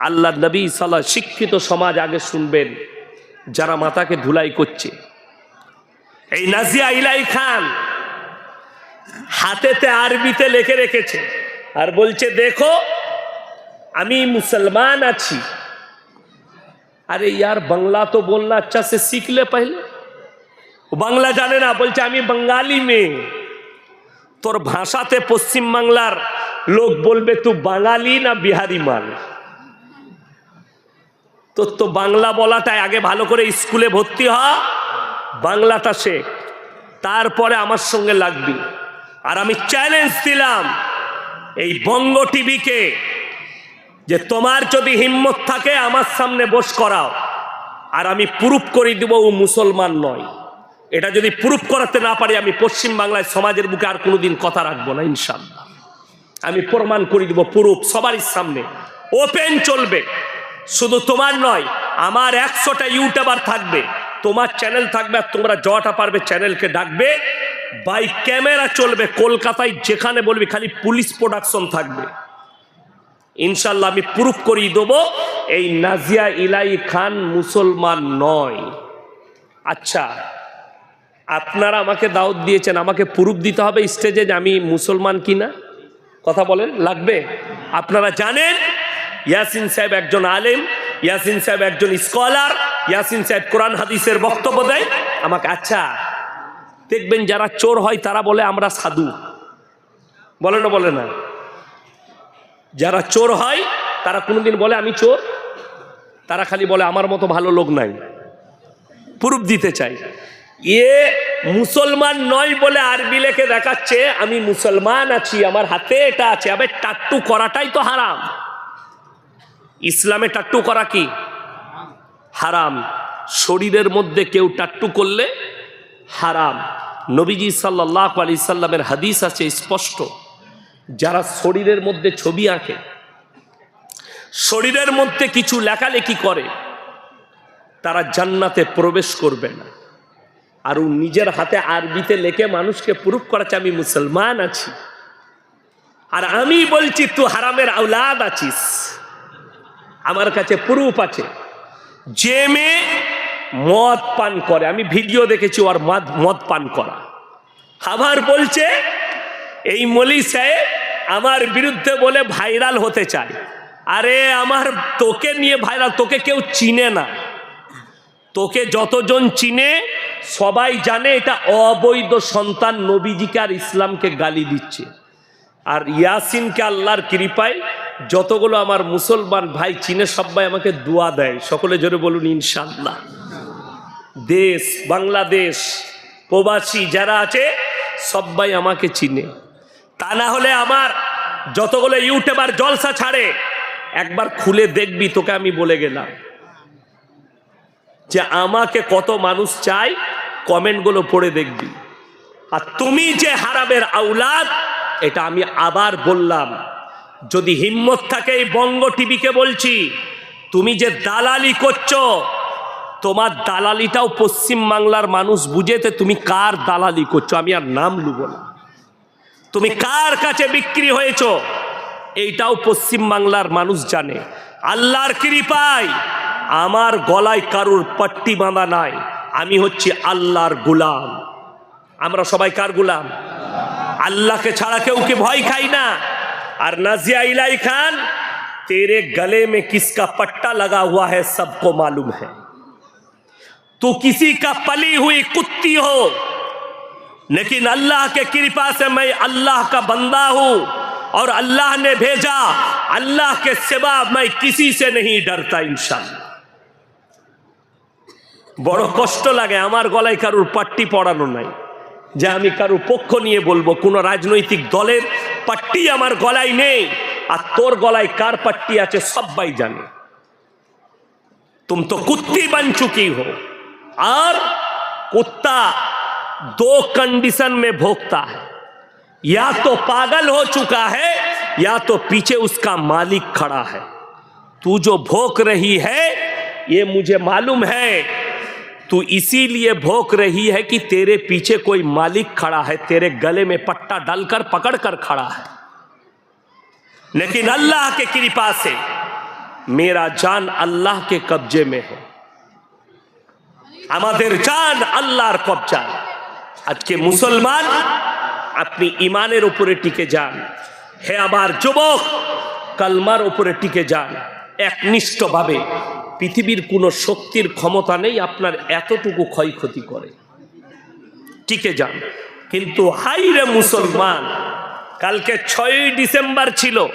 আল্লাহ নবী সাল্লাহ শিক্ষিত সমাজ আগে শুনবেন, যারা মাতাকে ধুলাই করছে। এই নাজিয়া ইলাই খান হাতেতে আরবিতে লেখে রেখেছে আর বলছে, দেখো, আমি মুসলমান আছি। আরে ইয়ার বাংলা তো বলনা আচ্ছা সে শিখলে পাইলে। বাংলা জানে না, বলছে, আমি বাঙালি মেয়ে। তোর ভাষাতে পশ্চিম বাংলার লোক বলবে, তুই বাঙালি না বিহারি মানুষ? তোর তো বাংলা বলাটাই আগে ভালো করে স্কুলে ভর্তি হ। বাংলাটা শেখ তারপরে আমার সঙ্গে লাগবি। আর আমি চ্যালেঞ্জ দিলাম এই বঙ্গ টিভিকে যে তোমার যদি হিম্মত থাকে আমার সামনে বস করাও। আর আমি প্রুফ করে দিব ও মুসলমান নয়। এটা যদি প্রুফ করাতে না পারি, আমি পশ্চিম বাংলায় সমাজের বুকে আর কোনোদিন কথা রাখব না ইনশাল্লাহ আমি প্রমাণ করে দিব প্রুফ সবারই সামনে। ওপেন চলবে। শুধু তোমার নয়, আমার একশোটা ইউটিউবার থাকবে, তোমার চ্যানেল থাকবে আর তোমরা জটা পারবে চ্যানেলকে ডাকবে বাই ক্যামেরা চলবে, কলকাতায় যেখানে বলবি খালি পুলিশ প্রোডাকশন থাকবে। ইনশাল্লাহ আমি প্রুফ করিয়ে দেবো, এই নাজিয়া ইলাই খান মুসলমান নয়। আচ্ছা আপনারা আমাকে দাওয়াত দিয়েছেন, আমাকে প্রুফ দিতে হবে স্টেজে যে আমি মুসলমান কিনা? কথা বলেন, লাগবে? আপনারা জানেন ইয়াসিন সাহেব একজন আলেম, ইয়াসিন সাহেব একজন স্কলার, ইয়াসিন সাহেব কোরআন হাদিসের বক্তব্য দেয়। আমাকে আচ্ছা দেখবেন যারা চোর হয় তারা বলে আমরা সাধু। বলে না বলে না। যারা চোর হয়, তারা কোনোদিন বলে, আমি চোর? তারা খালি বলে, আমার মতো ভালো লোক নাই। প্রুফ দিতে চাই। এ মুসলমান নয় বলে আরবি লেখে দেখাচ্ছে, আমি মুসলমান আছি, আমার হাতে এটা আছে। আবার টাট্টু করাটাই তো হারাম। ইসলামে টাট্টু করা কি? হারাম। শরীরের মধ্যে কেউ টাট্টু করলে হারাম। নবীজি সাল্লাহ আলি সাল্লামের হাদিস আছে স্পষ্ট। যারা শরীরের মধ্যে ছবি আঁকে, শরীরের মধ্যে কিছু লেখালেখি করে, তারা জান্নাতে প্রবেশ করবে না। আর ও নিজের হাতে আরবিতে লেখে মানুষকে প্রুফ করাচ্ছে, আমি মুসলমান আছি। আর আমি বলছি, তুই হারামের আউলাদ আছিস। আমার কাছে প্রুফ আছে। যে মেয়ে মদ পান করে, আমি ভিডিও দেখেছি ওর মদ মদ পান করা। আবার বলছে, এই মলি সাহেব আমার বিরুদ্ধে বলে ভাইরাল হতে চায়। আরে আমার তোকে নিয়ে ভাইরাল তোকে কেউ চিনে না। তোকে যতজন চিনে, সবাই জানে এটা অবৈধ সন্তান নবীজিকে আর ইসলামকে গালি দিচ্ছে। আর ইয়াসিনকে আল্লাহর কৃপায় যতগুলো আমার মুসলমান ভাই চিনে সবাই আমাকে দোয়া দেয়। সকলে জোরে বলুন ইনশাল্লাহ দেশ, বাংলাদেশ, প্রবাসী যারা আছে, সবাই আমাকে চিনে। তা না হলে আমার যতগুলো ইউটিউবার জলসা ছাড়ে, একবার খুলে দেখবি, তোকে আমি বলে গেলাম। যে আমাকে কত মানুষ চাই কমেন্টগুলো পড়ে দেখবি। আর তুমি যে হারামের আউলাদ এটা আমি আবার বললাম। যদি হিম্মত থাকে এই বঙ্গ টিভিকে বলছি, তুমি যে দালালি করছ, তোমার দালালিটাও পশ্চিম বাংলার মানুষ বুঝেতে তুমি কার দালালি করছ? আমি আর নাম লুব না। তুমি কার কাছে বিক্রি হয়েছ? এইটাও পশ্চিম বাংলার মানুষ জানে। আল্লাহর কৃপায় আমার গলায় কারুর পট্টি বাঁধা নাই। আমি হচ্ছি আল্লাহর গুলাম। আমরা সবাই কার গুলাম? আল্লাহকে ছাড়া কেউ কি ভয় খাই না আর নাজিয়া ইলাই খান तेरे गले में किसका पट्टा लगा हुआ है सबको मालूम है तू किसी का पली हुई कुत्ती हो लेकिन अल्लाह के कृपा से मैं अल्लाह का बंदा हूं और अल्लाह ने भेजा अल्लाह के सिवा मैं किसी से नहीं डरता इंशाल्लाह বড় কষ্ট লাগে আমার গলায় কারুর পাট্টি পড়ানো নাই যে আমি কারুর পক্ষ নিয়ে বলবো কোন রাজনৈতিক দলের পাট্টি আমার গলায় নেই আর তোর গলায় কার পাট্টি আছে সবাই জানে तुम तो कुत्ती बन चुकी हो और कुत्ता दो कंडीशन में भोगता है या तो पागल हो चुका है या तो पीछे उसका मालिक खड़ा है तू जो भोग रही है ये मुझे मालूम है तू इसीलिए भोग रही है कि तेरे पीछे कोई मालिक खड़ा है तेरे गले में पट्टा डालकर पकड़ कर खड़ा है लेकिन अल्लाह के कृपा से मेरा जान अल्लाह के कब्जे में है আমাদের জান আল্লাহর কবজা আজকে মুসলমান আপনি ইমানের উপরে টিকে যান হে আমার যুবক কালমার উপরে টিকে যান একনিষ্ঠভাবে পৃথিবীর কোনো শক্তির ক্ষমতা নেই, আপনার এতটুকু ক্ষয়ক্ষতি করে। টিকে যান। কিন্তু হাই রে মুসলমান, কালকে ছয়ই ডিসেম্বর ছিল,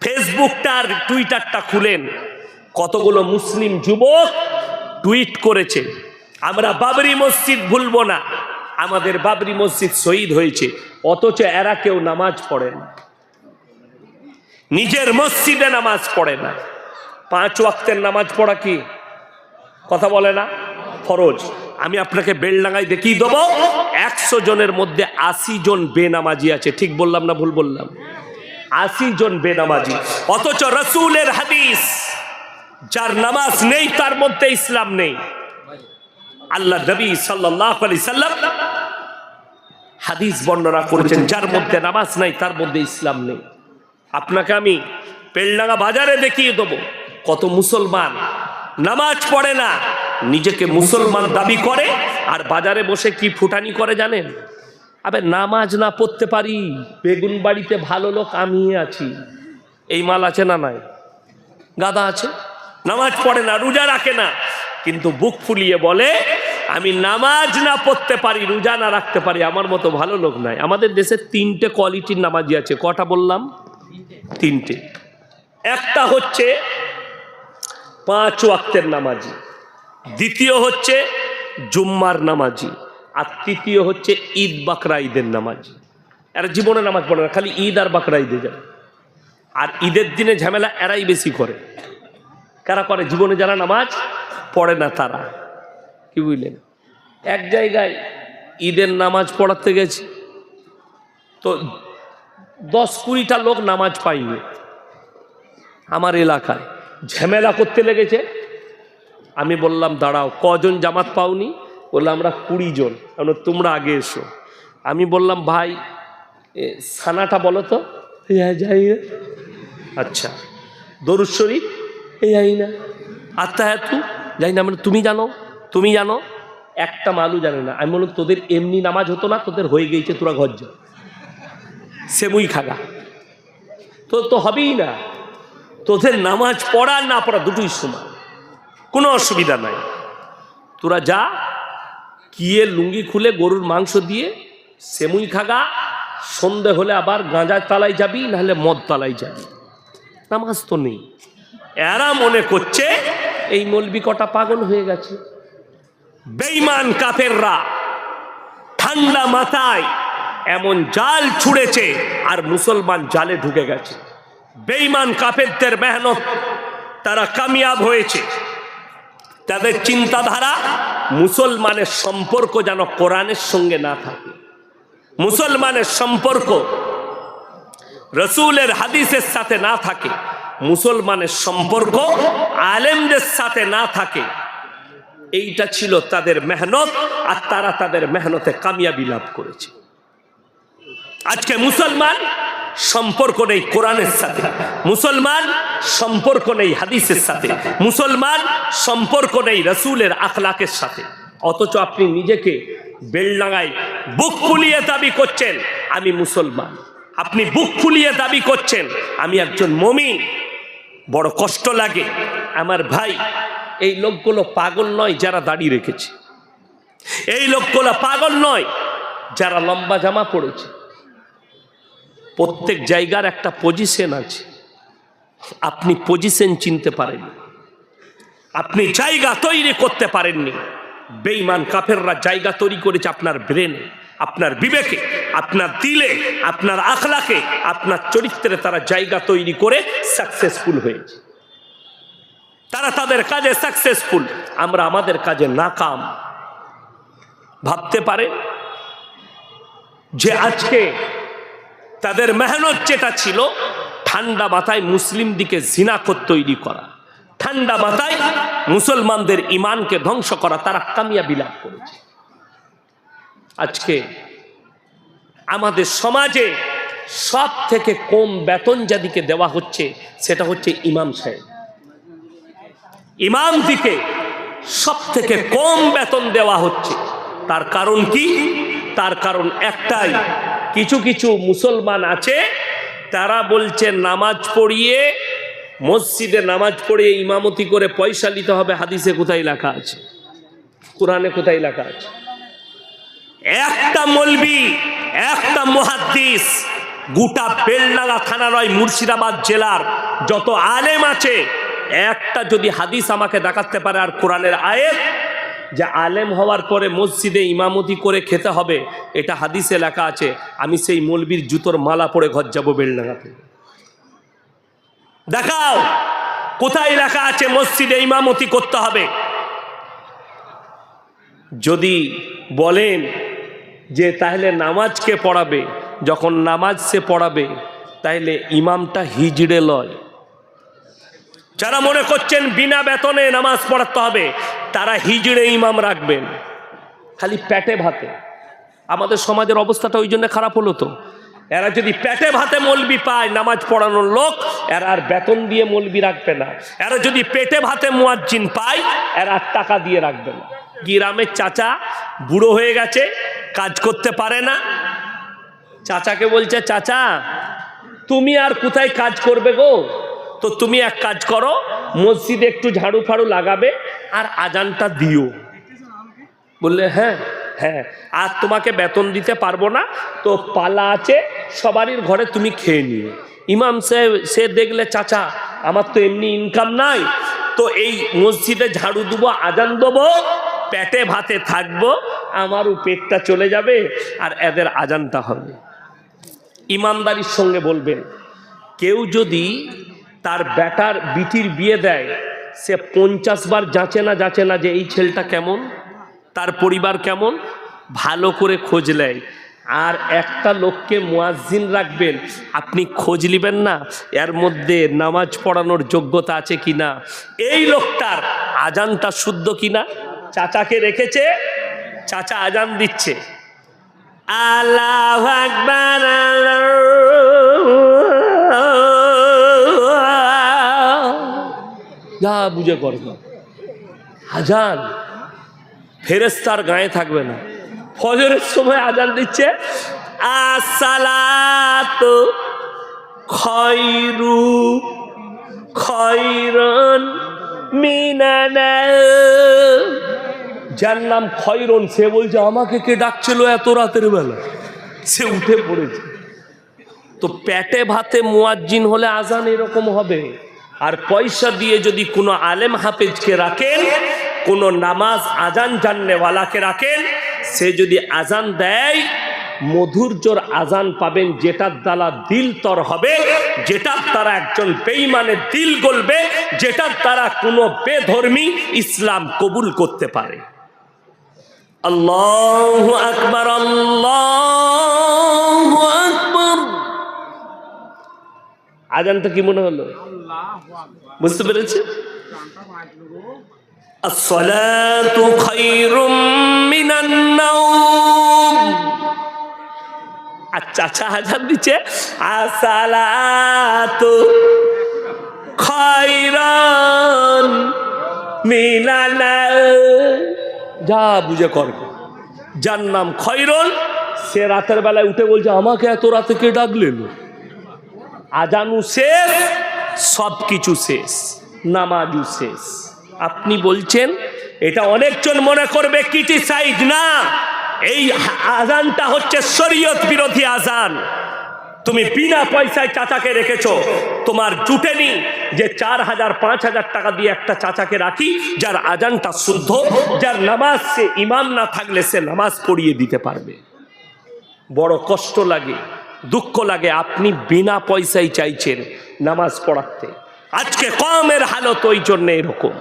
ফেসবুকটা আর টুইটারটা খুলেন। কতগুলো মুসলিম যুবক টুইট করেছে, আমরা বাবরি মসজিদ ভুলবো না, আমাদের বাবরি মসজিদ শহীদ হয়েছে, অথচ এরা কেউ নামাজ পড়ে না। নিজের মসজিদে নামাজ পড়ে না। পাঁচ ওয়াক্তের নামাজ পড়া কি? কথা বলে না? ফরজ। আমি আপনাকে বেলডাঙ্গায় দেখিয়ে দেবো, একশো জনের মধ্যে আশি জন বেনামাজি আছে। ঠিক বললাম না ভুল বললাম? আশি জন বেনামাজি। অথচ রসুলের হাদিস, যার নামাজ নেই, তার মধ্যে ইসলাম নেই। আল্লাহ নবী সাল্লাহ সাল্লাম হাদিস বর্ণনা করেছেন, যার মধ্যে নামাজ নাই, তার মধ্যে ইসলাম নেই। আপনাকে আমি পেলডাঙ্গা বাজারে দেখিয়ে দেবো। কত মুসলমান? নামাজ পড়ে না। নিজেকে মুসলমান দাবি করে, আর বাজারে বসে কি ফুটানি করে জানেন? আবে নামাজ না পড়তে পারি, বেগুন বাড়িতে ভালো লোক আমি আছি। এই মাল আছে না নাই? গাদা আছে। নামাজ পড়ে না, রোজা রাখে না। কিন্তু বুক ফুলিয়ে বলে, আমি নামাজ না পড়তে পারি, রোজা না রাখতে পারি, আমার মতো ভালো লোক নাই। আমাদের দেশে তিনটে কোয়ালিটির নামাজি আছে। কটা বললাম? তিনটে। একটা হচ্ছে পাঁচ ওয়াক্তের নামাজি। দ্বিতীয় হচ্ছে জুম্মার নামাজি। আর তৃতীয় হচ্ছে ঈদ বাকরা ঈদের নামাজি। এরা জীবনে নামাজ পড়ে না, খালি ঈদ আর বাকরা ঈদে যায়। আর ঈদের দিনে ঝামেলা এরাই বেশি করে। কারা করে? জীবনে যারা নামাজ পড়ে না তারা। কি বুঝলেন? এক জায়গায় ঈদের নামাজ পড়াতে গেছি, তো দশ কুড়িটা লোক নামাজ পাইনি আমার এলাকায়। ঝামেলা করতে লেগেছে। আমি বললাম দাঁড়াও কজন জামাত পাওনি? বললাম আমরা কুড়ি জন। আমরা তোমরা আগে এসো। আমি বললাম ভাই এ, সানাটা বলো তো? হ্যাঁ যাই না। আচ্ছা দরুদ শরীফ? এই যাই না। আত্মা তু যাই না মানে তুমি জানো? তুমি জানো? একটা মালু জানে না। আমি বললাম তোদের এমনি নামাজ হতো না? তোদের হয়ে গিয়েছে তোরা ঘর যা। সেমুই খাগা। তো তো হবেই না। তোদের নামাজ পড়া না পড়া দুটোই সমান। কোনো অসুবিধা নাই। তোরা যা, কিয়ে লুঙ্গি খুলে গরুর মাংস দিয়ে সেমুই খাগা, সন্ধে হলে আবার গাঁজার তালায় যাবি, নাহলে মদ তালায় যাবি। নামাজ তো নেই। এরা মনে করছে এই মলবি কটা পাগল হয়ে গেছে। বেইমান কাফেররা ঠান্ডা মাথায় এমন জাল ছুঁড়েছে আর মুসলমান জালে ঢুকে গেছে। বেইমান কাফেরদের মেহনত তারা কামিয়াব হয়েছে। তাদের চিন্তাধারা মুসলমানের সম্পর্ক যেন কোরআনের সঙ্গে না থাকে। মুসলমানের সম্পর্ক রসুলের হাদিসের সাথে না থাকে। মুসলমানের সম্পর্ক আলেমদের সাথে না থাকে। এইটা ছিল তাদের মেহনত আর তারা তাদের মেহনতে কামিয়াবি লাভ করেছে। আজকে মুসলমান সম্পর্ক নেই কোরআনের সাথে। মুসলমান সম্পর্ক নেই হাদিসের সাথে। মুসলমান সম্পর্ক নেই রসুলের আখলাকের সাথে। অথচ আপনি নিজেকে বেলডাঙায় বুক ফুলিয়ে দাবি করছেন, আমি মুসলমান। আপনি বুক ফুলিয়ে দাবি করছেন, আমি একজন মমিন। বড় কষ্ট লাগে। আমার ভাই, এই লোকগুলো পাগল নয় যারা দাড়ি রেখেছে। এই লোকগুলো পাগল নয় যারা লম্বা জামা পড়েছে প্রত্যেক জায়গার একটা পজিশন আছে। আপনি পজিশন চিনতে পারেন আপনি জায়গা তৈরি করতে পারেননি। বেইমান কাফেররা জায়গা তৈরি করেছে আপনার ব্রেনে আপনার বিবেকে, আপনার দিলে, আপনার আখলাকে, আপনার চরিত্রে তারা জায়গা তৈরি করে সাকসেসফুল হয়েছে। তারা তাদের কাজে সাকসেসফুল আমরা আমাদের কাজে নাকাম। ভাবতে পারে যে আজকে তাদের মেহনত যেটা ছিল, ঠান্ডা মাথায় মুসলিম দিকে জিনাকত তৈরি করা। ঠান্ডা মাথায় মুসলমানদের ইমানকে ধ্বংস করা, তারা কামিয়াবি লাভ করেছে। আজকে আমাদের সমাজে সব থেকে কম বেতন যাদিকে দেওয়া হচ্ছে, সেটা হচ্ছে ইমাম সাহেব। ইমাম দিকে সব থেকে কম বেতন দেওয়া হচ্ছে। তার কারণ কি? তার কারণ একটাই কিছু কিছু মুসলমান আছে, তারা বলছে নামাজ পড়িয়ে, মসজিদে নামাজ পড়িয়ে ইমামতি করে পয়সা নিতে হবে, হাদিসে কোথায় লেখা আছে? কোরআনে কোথায় লেখা আছে? একটা মলবি, একটা মহাদ্দিস, গোটা বেলডাঙ্গা থানা নয় মুর্শিদাবাদ জেলার যত আলেম আছে, একটা যদি হাদিস আমাকে দেখাতে পারে আর কোরআনের আয়ের যে আলেম হওয়ার পরে মসজিদে ইমামতি করে খেতে হবে, এটা হাদিসে লেখা আছে, আমি সেই মলবির জুতোর মালা পরে ঘর যাব বেলডাঙ্গাতে। দেখাও, কোথায় লেখা আছে মসজিদে ইমামতি করতে হবে? যদি বলেন যে তাহলে নামাজকে পড়াবে? যখন নামাজ সে পড়াবে, তাহলে ইমামটা হিজড়ে লয়। যারা মনে করছেন বিনা বেতনে নামাজ পড়াতে হবে, তারা হিজড়ে ইমাম রাখবেন। খালি প্যাটে ভাতে। আমাদের সমাজের অবস্থাটা ওই জন্য খারাপ হলো তো। এরা যদি পেটে ভাতে মলবি পায়, নামাজ পড়ানোর লোক, এরা আর বেতন দিয়ে মলবি রাখবে না। এরা যদি পেটে ভাতে মুয়াজ্জিন পায়, এরা আর টাকা দিয়ে রাখবে না। গ্রামের চাচা বুড়ো হয়ে গেছে, কাজ করতে পারে না। চাচাকে বলছে, চাচা, তুমি আর কোথায় কাজ করবে গো? তো তুমি এক কাজ করো, মসজিদে একটু ঝাড়ু ফাড়ু লাগাবে আর আজানটা দিও। বললে হ্যাঁ হ্যাঁ আর তোমাকে বেতন দিতে পারব না, তো পালা আছে, সবারই ঘরে তুমি খেয়ে নিও। ইমাম সে সে দেখলে, চাচা, আমার তো এমনি ইনকাম নাই, তো এই মসজিদে ঝাড়ু দেবো, আজান দেবো, পেটে ভাতে থাকব আমারও পেটটা চলে যাবে আর এদের আজানটা হবে। ইমানদারির সঙ্গে বলবেন কেউ যদি তার বেটার বিটির বিয়ে দেয়, সে পঞ্চাশ বার যাচে না যাচে না যে এই ছেলেটা কেমন, তার পরিবার কেমন, ভালো করে খোঁজ নেয়। আর একটা লোককে মুয়াজ্জিন রাখবেন, আপনি খোঁজ নেবেন না, এর মধ্যে নামাজ পড়ানোর যোগ্যতা আছে কি না? এই লোকটার আজানটা শুদ্ধ কি না? চাচাকে রেখেছে, চাচা আজান দিচ্ছে। আল্লাহ আকবার যা বুঝে করবে আজান ফেরেস্তার গায়ে থাকবে না। ফজরের সময় আজান দিচ্ছে, আসসালাত খয়রু খয়রন মিনানা। যার নাম খয়রন সে বলছে, আমাকে কে ডাকছিল এত রাতের বেলা? সে উঠে পড়েছে। তো পেটে ভাতে মুয়াজ্জিন হলে আজান এরকম হবে। আর পয়সা দিয়ে যদি কোনো আলেম হাফেজকে রাখেন, কোনো নামাজ আজান জাননেওয়ালাকে রাখেন, সে যদি আজান দেয় মধুর্যর আজান পাবেন, যেটার দ্বারা দিল তর হবে, যেটার দ্বারা একজন বেইমানের দিল গলবে, যেটার দ্বারা কোনো বেধর্মী ইসলাম কবুল করতে পারে। আল্লাহ আকবর আল্লাহ আকবর। আজানটা কি মনে হলো? বুঝতে পেরেছে الصلاة خير من النوم আচ্ছা আচ্ছা হাজার দিচ্ছে আসালাতু খয়রান মিনানা যা বুঝে করবে যার নাম খয়রন সে রাতের বেলায় উঠে বলছে আমাকে এত রাতে কে ডাকলেন আজানু শেষ সব কিছু শেষ নামাজু শেষ। আপনি বলছেন, এটা অনেকজন মনে করবে ক্রিটিসাইজ না। এই আজানটা হচ্ছে শরীয়ত বিরোধী আজান তুমি বিনা পয়সায় চাচাকে রেখেছ, তোমার জুটেনি যে চার হাজার, পাঁচ হাজার টাকা দিয়ে একটা চাচাকে রাখি, যার আজানটা শুদ্ধ, যার নামাজ সে ইমাম না থাকলে সে নামাজ পড়িয়ে দিতে পারবে। বড় কষ্ট লাগে। দুঃখ লাগে, আপনি বিনা পয়সাই চাইছেন নামাজ পড়াতে। আজকে কমের হালত ওই জন্য এরকম।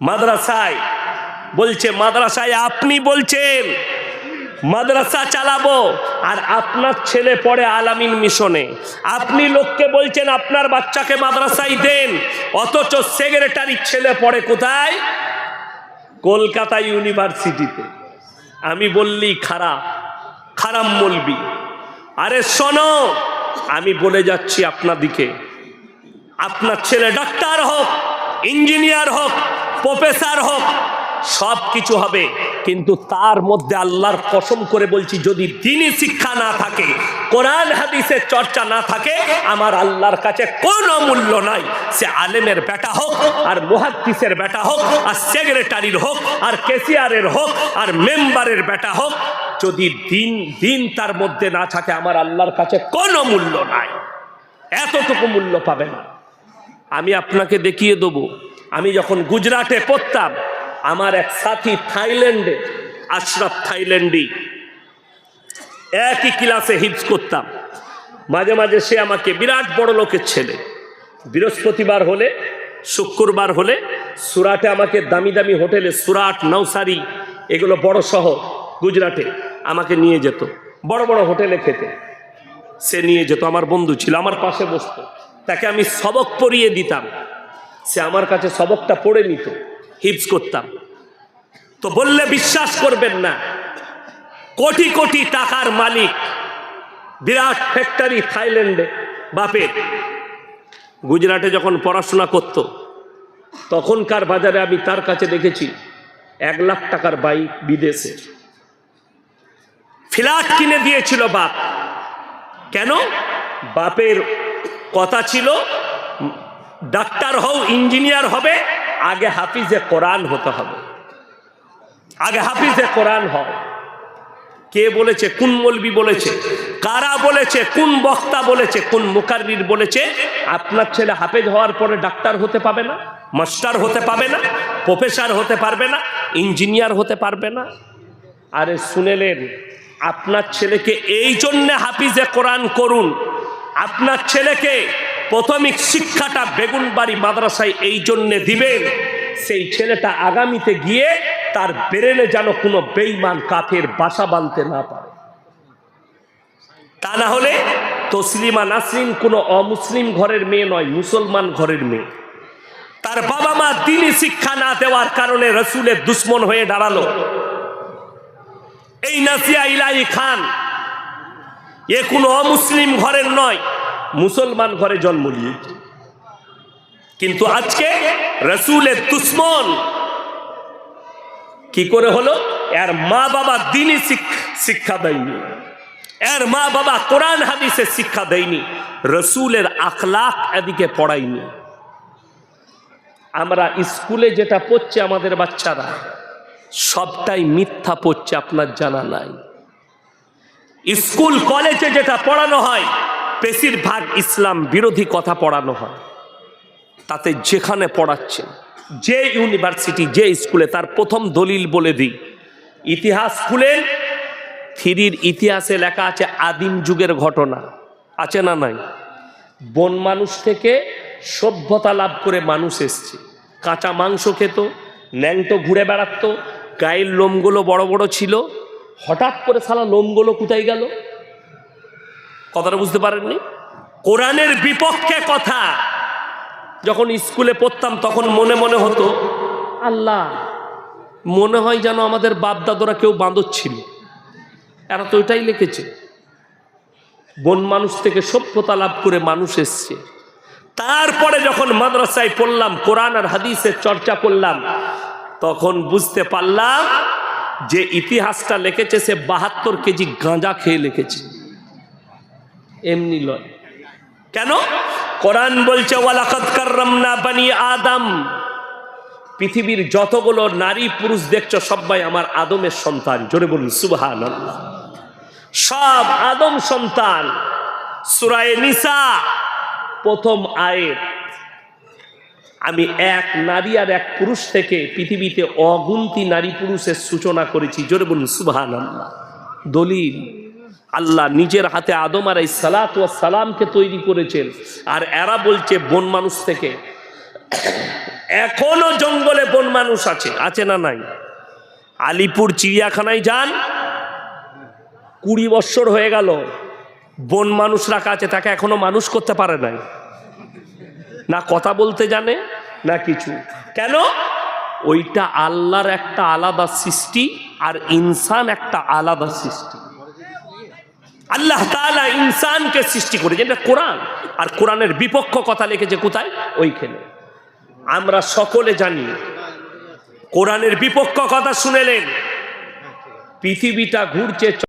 মাদ্রাসায় বলছে, মাদ্রাসায় আপনি বলছেন, মাদ্রাসা চালাবো, আর আপনার ছেলে পড়ে আলামিন মিশনে। আপনি লোককে বলছেন, আপনার বাচ্চাকে মাদ্রাসায় দেন, অথচ সেক্রেটারির ছেলে পড়ে কোথায়? কলকাতা ইউনিভার্সিটিতে। আমি বললি, খারাপ খারাপ বলবি। আরে শোনো, আমি বলে যাচ্ছি আপনাদিকে আপনার ছেলে ডাক্তার হোক, ইঞ্জিনিয়ার হোক, প্রফেসর হোক, সব কিছু হবে। কিন্তু তার মধ্যে আল্লাহর কসম করে বলছি, যদি দিনই শিক্ষা না থাকে, কোরআন হাদিসের চর্চা না থাকে, আমার আল্লাহর কাছে কোনো মূল্য নাই। সে আলেমের বেটা হোক, আর মুহাদ্দিসের বেটা হোক, আর সেক্রেটারির হোক, আর কেসিয়ারের হোক, আর মেম্বারের বেটা হোক যদি দিন দিন তার মধ্যে না থাকে, আমার আল্লাহর কাছে কোনো মূল্য নাই। এতটুকু মূল্য পাবে না। আমি আপনাকে দেখিয়ে দেবো, আমি যখন গুজরাটে পড়তাম, আমার এক সাথী থাইল্যান্ডে, আশরাফ থাইল্যান্ডি, একই ক্লাসে হিপস করতাম। মাঝে মাঝে সে আমাকে বিরাট বড় লোকের ছেলে। বৃহস্পতিবার হলে, শুক্রবার হলে, সুরাটে আমাকে দামি দামি হোটেলে, সুরাট নৌসারি এগুলো বড় শহর গুজরাটে। আমাকে নিয়ে যেত। বড় বড় হোটেলে খেতে। সে নিয়ে যেত, আমার বন্ধু ছিল, আমার পাশে বসত। তাকে আমি সবক পড়িয়ে দিতাম। সে আমার কাছে সবকটা পড়ে নিত, হিপস করতাম। তো বললে বিশ্বাস করবেন না, কোটি কোটি টাকার মালিক, বিরাট ফ্যাক্টরি থাইল্যান্ডে বাপের গুজরাটে যখন পড়াশোনা করত, তখনকার বাজারে আমি তার কাছে দেখেছি, এক লাখ টাকার বাইক বিদেশে। ফ্ল্যাট কিনে দিয়েছিল বাপ। কেন? বাপের কথা ছিল, ডাক্তার হও, ইঞ্জিনিয়ার হবে, আগে হাফিজে কোরআন হতে হবে। আগে হাফিজে কোরআন হও। কে বলেছে? কোন মলবি বলেছে? কারা বলেছে? কোন বক্তা বলেছে? কোন মুকাররির বলেছে? আপনার ছেলে হাফেজ হওয়ার পরে ডাক্তার হতে পাবে না, মাস্টার হতে পাবে না, প্রফেসর হতে পারবে না, ইঞ্জিনিয়ার হতে পারবে না। আরে শুনেলেন আপনার ছেলেকে এই জন্যে হাফিজে কোরআন করুন। আপনার ছেলেকে প্রাথমিক শিক্ষাটা বেগুনবাড়ি মাদ্রাসায় এই জন্যে দিবেন। সেই ছেলেটা আগামীতে গিয়ে তার বেরেনে যেন কোনো বেইমান কাফের বাসা বাঁধতে না পারে। তা না হলে তসলিমা নাসরিন কোনো অমুসলিম ঘরের মেয়ে নয়, মুসলমান ঘরের মেয়ে। তার বাবা মা দিনই শিক্ষা না দেওয়ার কারণে রসুলের দুশ্মন হয়ে দাঁড়াল। এই নাসিয়া ইলাহি খান। এ কোনো অমুসলিম ঘরের নয়, মুসলমান ঘরে জন্ম নিয়েছে কিন্তু আজকে রসুলের দুশ্মন কি করে হলো? এর মা বাবা দিনই শিক্ষা দেয়নি। এর মা বাবা কোরআন হাদিসে শিক্ষা দেয়নি। রসুলের আখলাক এদিকে পড়ায়নি। আমরা স্কুলে যেটা পড়ছে আমাদের বাচ্চারা সবটাই মিথ্যা পড়ছে আপনার জানা নাই। স্কুল, কলেজে যেটা পড়ানো হয়, বেশিরভাগ ইসলাম বিরোধী কথা পড়ানো হয়। তাতে যেখানে পড়াচ্ছে যে ইউনিভার্সিটি, যে স্কুলে, তার প্রথম দলিল বলে দিই, ইতিহাস খুলেন, থ্রির ইতিহাসে লেখা আছে আদিম যুগের ঘটনা। আছে না নাই? বন মানুষ থেকে সভ্যতা লাভ করে মানুষ এসছে। কাঁচা মাংস খেত, ন্যাংটো ঘুরে বেড়াতো গায়ের লোমগুলো বড় বড় ছিল, হঠাৎ করে সালা লোমগুলো কোথায় গেল? কথাটা বুঝতে পারেননি? কোরআনের বিপক্ষে কথা। যখন স্কুলে পড়তাম তখন মনে মনে হতো, আল্লাহ, মনে হয় যেন আমাদের বাপ দাদরা কেউ বাঁদর ছিল। এরা তো ওইটাই লিখেছে। বন মানুষ থেকে সভ্যতা লাভ করে মানুষ এসছে। তারপরে যখন মাদ্রাসায় পড়লাম, কোরআন আর হাদিসের চর্চা করলাম তখন বুঝতে পারলাম যে ইতিহাসটা লিখেছে সে বাহাত্তর কেজি গাঁজা খেয়ে লিখেছে। এমনি লয়। কেন? কোরআন বলছে বানি আদম। পৃথিবীর যতগুলো নারী পুরুষ দেখছ, সবাই আমার আদমের সন্তান। জোরে বলুন সুবহান সব আদম সন্তান। সুরায়ে নিসা, প্রথম আয়ের আমি এক নারী আর এক পুরুষ থেকে পৃথিবীতে অগুন্তি নারী পুরুষের সূচনা করেছি। জোরে বলুন সুবহান আল্লাহ দলিল, আল্লাহ নিজের হাতে আদম আর এই সালাত ও সালামকে তৈরি করেছেন আর এরা বলছে বন মানুষ থেকে। এখনও জঙ্গলে বন মানুষ আছে আছে না নাই? আলিপুর চিড়িয়াখানায় যান, কুড়ি বৎসর হয়ে গেল, বন মানুষ রাখা আছে তাকে এখনও মানুষ করতে পারে নাই। না কথা বলতে জানে, না কিছু। কেন? ওইটা আল্লাহর একটা আলাদা সৃষ্টি আর ইনসান একটা আলাদা সৃষ্টি। আল্লাহ তাআলা ইনসানকে সৃষ্টি করেছে। এটা কোরআন। আর কোরআনের বিপক্ষ কথা লিখেছে কোথায়? ওইখানে। আমরা সকলে জানি, কোরআনের বিপক্ষ কথা শুনেলেন, পৃথিবীটা ঘুরছে